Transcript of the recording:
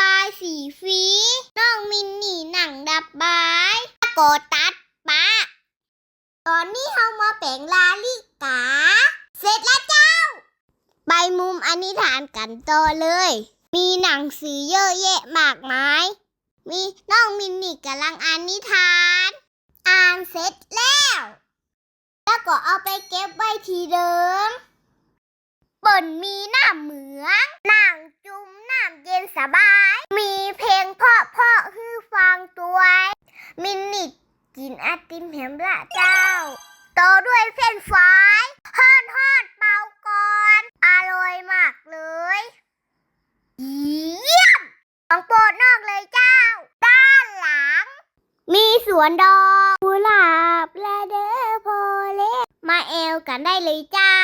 ลายสีฟีน้องมินนี่หนังดับบายโกตัดปะตอนนี้เฮามาแปลงลาลิกา เสร็จแล้วเจ้า ไปมุมอนิฐานกันต่อเลย มีหนังสือเยอะแยะมากมาย มีน้องมินนี่กำลังอ่านนิทาน อ่านเสร็จแล้ว แล้วก็เอาไปเก็บไว้ที่เดิมเปิ่นมีหน้ำเหมืองน้ำจุ่มน้ำเย็น สบาย มีเพลงเพาะเพาะๆฮือฟังตัวมินนี่กินไอติมแฮมละเจ้า โตด้วยเฟรนช์ฟรายฮอดฮอดเป่าก่อนอร่อยมากเลยเยี่ยมของโปรดนอกเลยเจ้า ด้านหลัง มีสวนดอกกุหลาบและเดอโพเลมาแอลกันได้เลยเจ้า